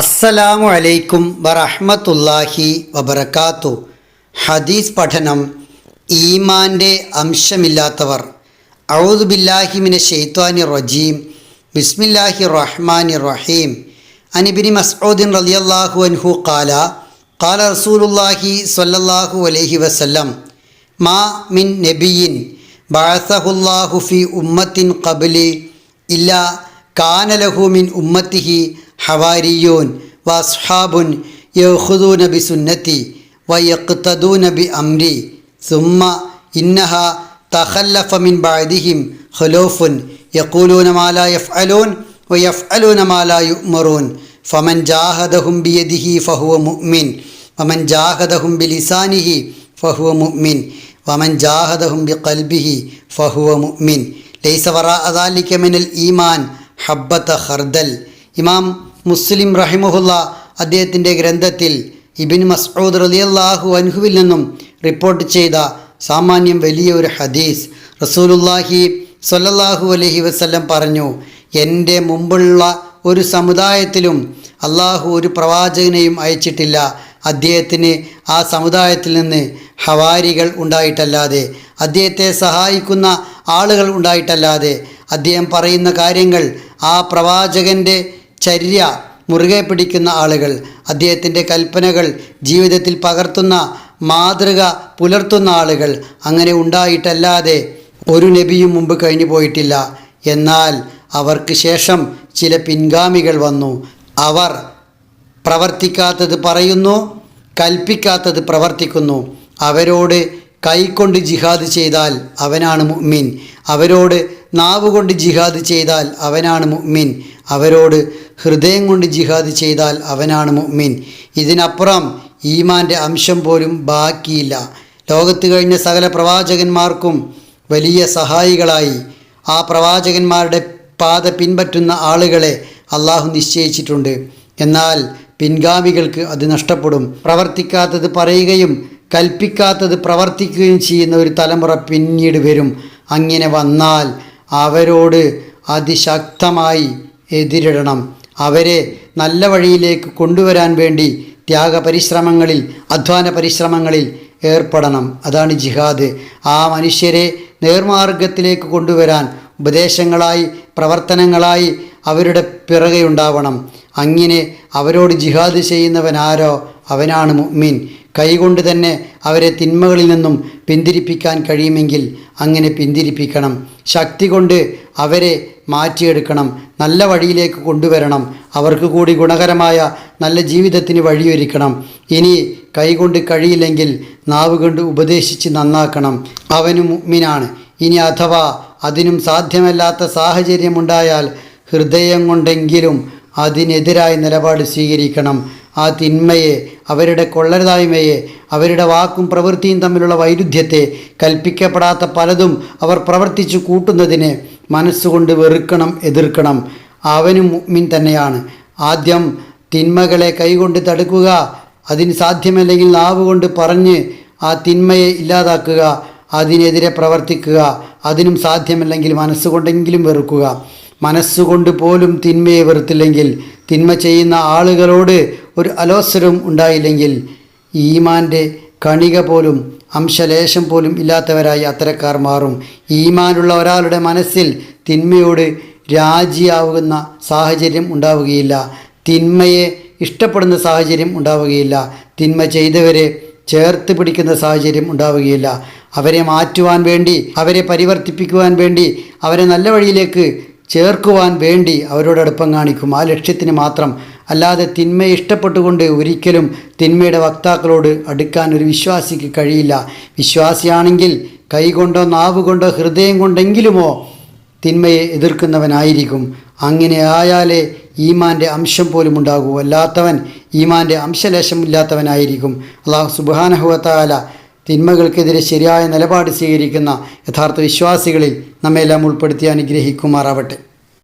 അസ്സലാമു അലൈക്കും വറഹ്മത്തുള്ളാഹി വബറകാത്തു. ഹദീസ് പഠനം ഈമാന്റെ അംശമില്ലാത്തവർ. ഔദു ബില്ലാഹി മിന ഷെയ്ത്വാനി റജീം. ബിസ്മില്ലാഹി റഹ്മാനി റഹീം. അനിബിനി മസ്ഊദിൻ റളിയല്ലാഹു അൻഹു ഖാല ഖാല റസൂലുള്ളാഹി സ്വല്ലല്ലാഹു അലൈഹി വസല്ലം മാ മിൻ നബിയിൻ ബഅസഹുല്ലാഹു ഫി ഉമ്മത്തിൻ ഖബ്ലി ഇല്ല കാനലഹു മിൻ ഉമ്മത്തിഹി ഹവാരിയൂൻ വസ്ഹാബുൻ യഖുദൂന ബി സുന്നത്തി വയഖ്തദൂന ബി അംരി സുമ്മ ഇന്നഹ തഖല്ലഫ മിൻ ബഅദിഹിം ഖുലൂഫുൻ യഖൂലൂന മാ ലാ യഫ്അലൂൻ വയഫ്അലൂന മാ ലാ യുഅ്മറൂൻ ഫമൻ ജാഹദഹും ബിയദിഹി ഫഹുവ മുഅ്മിൻ വമൻ ജാഹദഹും ബിലിസാനിഹി ഫഹുവ മുഅ്മിൻ വമൻ ജാഹദഹും ബിഖൽബിഹി ഫഹുവ മുഅ്മിൻ ലൈസ വറാഅ അദാലിക മിനൽ ഈമാൻ ഹബ്ബത ഖർദൽ ഇമാം മുസ്ലിം റഹിമുഹുല്ല അദ്ദേഹത്തിന്റെ ഗ്രന്ഥത്തിൽ ഇബിൻ മസ്ഊദ് റളിയല്ലാഹു അൻഹുവിൽ നിന്നും റിപ്പോർട്ട് ചെയ്ത സാമാന്യം വലിയ ഒരു ഹദീസ് റസൂലുല്ലാഹി സ്വല്ലല്ലാഹു അലഹി വസ്ല്ലം പറഞ്ഞു എന്റെ മുമ്പുള്ള ഒരു സമുദായത്തിലും അള്ളാഹു ഒരു പ്രവാചകനെയും അയച്ചിട്ടില്ല. അദ്ദേഹത്തിന് ആ സമുദായത്തിൽ നിന്ന് ഹവാരികൾ ഉണ്ടായിട്ടല്ലാതെ അദ്ദേഹത്തെ സഹായിക്കുന്ന ആളുകൾ ഉണ്ടായിട്ടല്ലാതെ അദ്ദേഹം പറയുന്ന കാര്യങ്ങൾ ആ പ്രവാചകന്റെ ചര്യ മുറുകെ പിടിക്കുന്ന ആളുകൾ അദ്ദേഹത്തിന്റെ കൽപ്പനകൾ ജീവിതത്തിൽ പകർത്തുന്ന മാതൃക പുലർത്തുന്ന ആളുകൾ അങ്ങനെ ഉണ്ടായിട്ടല്ലാതെ ഒരു നബിയും മുമ്പ് കഴിഞ്ഞു പോയിട്ടില്ല. എന്നാൽ അവർക്ക് ശേഷം ചില പിൻഗാമികൾ വന്നു. അവർ പ്രവർത്തിക്കാത്തത് പറയുന്നു കൽപ്പിക്കാത്തത് പ്രവർത്തിക്കുന്നു. അവരോട് കൈകൊണ്ട് ജിഹാദ് ചെയ്താൽ അവനാണ് മുഅ്മിൻ. അവരോട് നാവ് കൊണ്ട് ജിഹാദ് ചെയ്താൽ അവനാണ് മുഅ്മിൻ. അവരോട് ഹൃദയം കൊണ്ട് ജിഹാദ് ചെയ്താൽ അവനാണ് മുഅ്മിൻ. ഇതിനപ്പുറം ഈമാന്റെ അംശം പോലും ബാക്കിയില്ല. ലോകത്ത് കഴിഞ്ഞ സകല പ്രവാചകന്മാർക്കും വലിയ സഹായികളായി. ആ പ്രവാചകന്മാരുടെ പാത പിൻപറ്റുന്ന ആളുകളെ അള്ളാഹു നിശ്ചയിച്ചിട്ടുണ്ട്. എന്നാൽ പിൻഗാമികൾക്ക് അത് നഷ്ടപ്പെടും. പ്രവർത്തിക്കാത്തത് പറയുകയും കൽപ്പിക്കാത്തത് പ്രവർത്തിക്കുകയും ചെയ്യുന്ന ഒരു തലമുറ പിന്നീട് വരും. അങ്ങനെ വന്നാൽ അവരോട് അതിശക്തമായി എതിരിടണം. അവരെ നല്ല വഴിയിലേക്ക് കൊണ്ടുവരാൻ വേണ്ടി ത്യാഗ പരിശ്രമങ്ങളിൽ അധ്വാന പരിശ്രമങ്ങളിൽ ഏർപ്പെടണം. അതാണ് ജിഹാദ്. ആ മനുഷ്യരെ നേർമാർഗത്തിലേക്ക് കൊണ്ടുവരാൻ ഉപദേശങ്ങളായി പ്രവർത്തനങ്ങളായി അവരുടെ പിറകെ ഉണ്ടാവണം അങ്ങനെ അവരോട് ജിഹാദ് ചെയ്യുന്നവനാരോ അവനാണ് മുഅ്മിൻ. കൈകൊണ്ട് തന്നെ അവരെ തിന്മകളിൽ നിന്നും പിന്തിരിപ്പിക്കാൻ കഴിയുമെങ്കിൽ അങ്ങനെ പിന്തിരിപ്പിക്കണം. ശക്തി കൊണ്ട് അവരെ മാറ്റിയെടുക്കണം. നല്ല വഴിയിലേക്ക് കൊണ്ടുവരണം. അവർക്ക് കൂടി ഗുണകരമായ നല്ല ജീവിതത്തിന് വഴിയൊരുക്കണം. ഇനി കൈകൊണ്ട് കഴിയില്ലെങ്കിൽ നാവ് കൊണ്ട് ഉപദേശിച്ച് നന്നാക്കണം. അവനും മുഗ്മിനാണ് ഇനി അഥവാ അതിനും സാധ്യമല്ലാത്ത സാഹചര്യമുണ്ടായാൽ ഹൃദയം കൊണ്ടെങ്കിലും അതിനെതിരായി നിലപാട് സ്വീകരിക്കണം. ആ തിന്മയെ അവരുടെ കൊള്ളരുതായ്മയെ അവരുടെ വാക്കും പ്രവൃത്തിയും തമ്മിലുള്ള വൈരുദ്ധ്യത്തെ കൽപ്പിക്കപ്പെടാത്ത പലതും അവർ പ്രവർത്തിച്ചു കൂട്ടുന്നതിനെ മനസ്സുകൊണ്ട് വെറുക്കണം എതിർക്കണം. അവനും മുഅ്മിൻ തന്നെയാണ്. ആദ്യം തിന്മകളെ കൈകൊണ്ട് തടുക്കുക അതിന് സാധ്യമല്ലെങ്കിൽ നാവ് കൊണ്ട് പറഞ്ഞ് ആ തിന്മയെ ഇല്ലാതാക്കുക അതിനെതിരെ പ്രവർത്തിക്കുക. അതിനും സാധ്യമല്ലെങ്കിൽ മനസ്സുകൊണ്ടെങ്കിലും വെറുക്കുക. മനസ്സുകൊണ്ട് പോലും തിന്മയെ വെറുത്തില്ലെങ്കിൽ തിന്മ ചെയ്യുന്ന ആളുകളോട് ഒരു അലോസരവും ഉണ്ടായില്ലെങ്കിൽ ഈമാന്റെ കണിക പോലും അംശലേശം പോലും ഇല്ലാത്തവരായി അത്തരക്കാർ മാറും. ഈമാനുള്ള ഒരാളുടെ മനസ്സിൽ തിന്മയോട് രാജിയാവുന്ന സാഹചര്യം ഉണ്ടാവുകയില്ല. തിന്മയെ ഇഷ്ടപ്പെടുന്ന സാഹചര്യം ഉണ്ടാവുകയില്ല. തിന്മ ചെയ്തവരെ ചേർത്ത് പിടിക്കുന്ന സാഹചര്യം ഉണ്ടാവുകയില്ല. അവരെ മാറ്റുവാൻ വേണ്ടി അവരെ പരിവർത്തിപ്പിക്കുവാൻ വേണ്ടി അവരെ നല്ല വഴിയിലേക്ക് ചേർക്കുവാൻ വേണ്ടി അവരോട് അടുപ്പം കാണിക്കും. ആ ലക്ഷ്യത്തിന് മാത്രം. അല്ലാതെ തിന്മയെ ഇഷ്ടപ്പെട്ടുകൊണ്ട് ഒരിക്കലും തിന്മയുടെ വക്താക്കളോട് അടുക്കാൻ ഒരു വിശ്വാസിക്ക് കഴിയില്ല. വിശ്വാസിയാണെങ്കിൽ കൈകൊണ്ടോ നാവുകൊണ്ടോ ഹൃദയം കൊണ്ടെങ്കിലുമോ തിന്മയെ എതിർക്കുന്നവനായിരിക്കും. അങ്ങനെ ആയാലേ ഈമാന്റെ അംശം പോലും ഉണ്ടാകൂ. അല്ലാത്തവൻ ഈമാന്റെ അംശലേശമില്ലാത്തവനായിരിക്കും. അള്ളാഹു സുബാനഹുവത്താല തിന്മകൾക്കെതിരെ ശരിയായ നിലപാട് സ്വീകരിക്കുന്ന യഥാർത്ഥ വിശ്വാസികളിൽ നമ്മെല്ലാം ഉൾപ്പെടുത്തി അനുഗ്രഹിക്കുമാറാവട്ടെ.